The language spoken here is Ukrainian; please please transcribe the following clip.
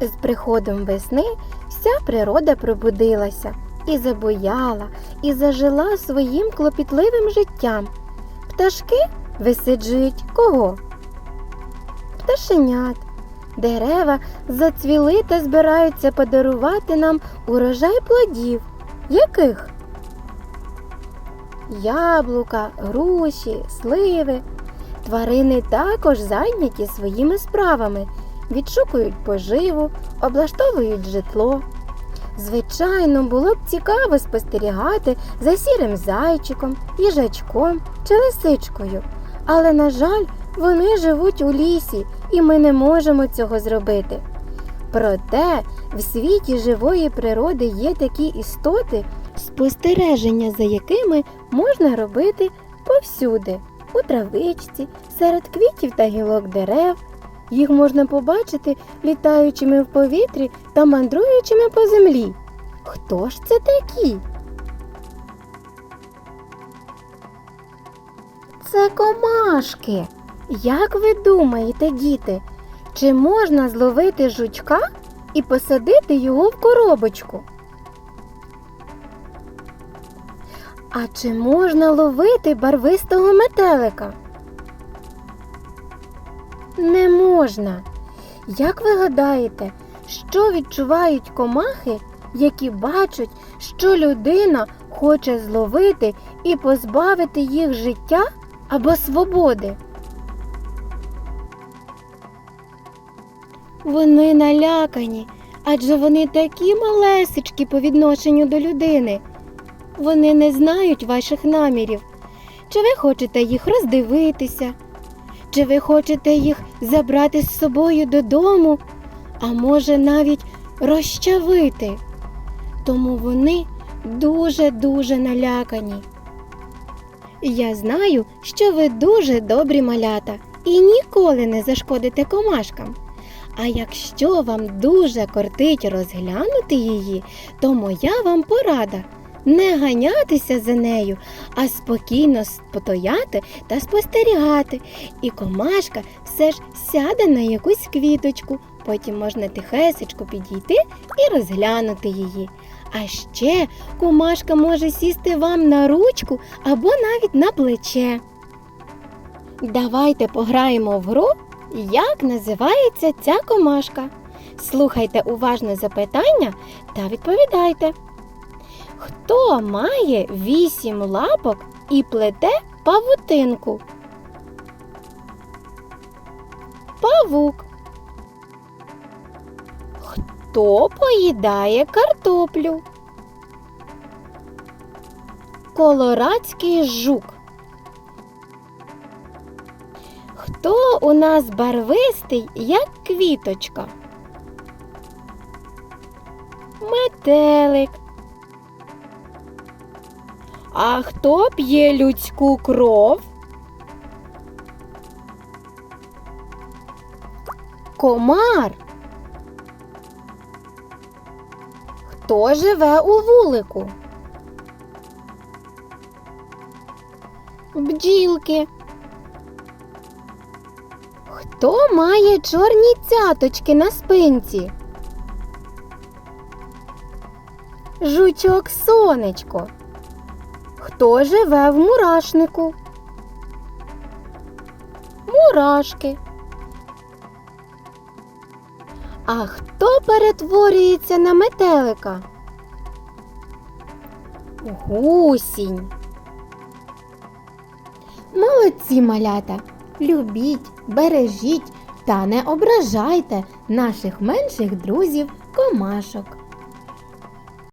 З приходом весни вся природа пробудилася і забояла, і зажила своїм клопітливим життям. Пташки висиджують кого? Пташенят. Дерева зацвіли та збираються подарувати нам урожай плодів. Яких? Яблука, груші, сливи. Тварини також зайняті своїми справами, відшукують поживу, облаштовують житло. Звичайно, було б цікаво спостерігати за сірим зайчиком, їжачком чи лисичкою, але, на жаль, вони живуть у лісі, і ми не можемо цього зробити. Проте в світі живої природи є такі істоти, спостереження за якими можна робити повсюди, у травичці, серед квітів та гілок дерев. Їх можна побачити літаючими в повітрі та мандруючими по землі. Хто ж це такі? Це комашки. Як ви думаєте, діти, чи можна зловити жучка і посадити його в коробочку? А чи можна ловити барвистого метелика? Не можна. Як ви гадаєте, що відчувають комахи, які бачать, що людина хоче зловити і позбавити їх життя або свободи? Вони налякані, адже вони такі малесечкі по відношенню до людини. Вони не знають ваших намірів. Чи ви хочете їх роздивитися? Чи ви хочете їх забрати з собою додому, а може навіть розчавити? Тому вони дуже-дуже налякані. Я знаю, що ви дуже добрі малята і ніколи не зашкодите комашкам. А якщо вам дуже кортить розглянути її, то моя вам порада не ганятися за нею, а спокійно спотояти та спостерігати. І комашка все ж сяде на якусь квіточку, потім можна тихесечко підійти і розглянути її. А ще комашка може сісти вам на ручку або навіть на плече. Давайте пограємо в гру, як називається ця комашка. Слухайте уважно запитання та відповідайте. Хто має вісім лапок і плете павутинку? Павук. Хто поїдає картоплю? Колорадський жук. Хто у нас барвистий, як квіточка? Метелик. А хто п'є людську кров? Комар. Хто живе у вулику? Бджілки. Хто має чорні цяточки на спинці? Жучок сонечко. Хто живе в мурашнику? Мурашки. А хто перетворюється на метелика? Гусінь. Молодці малята. Любіть, бережіть та не ображайте наших менших друзів комашок.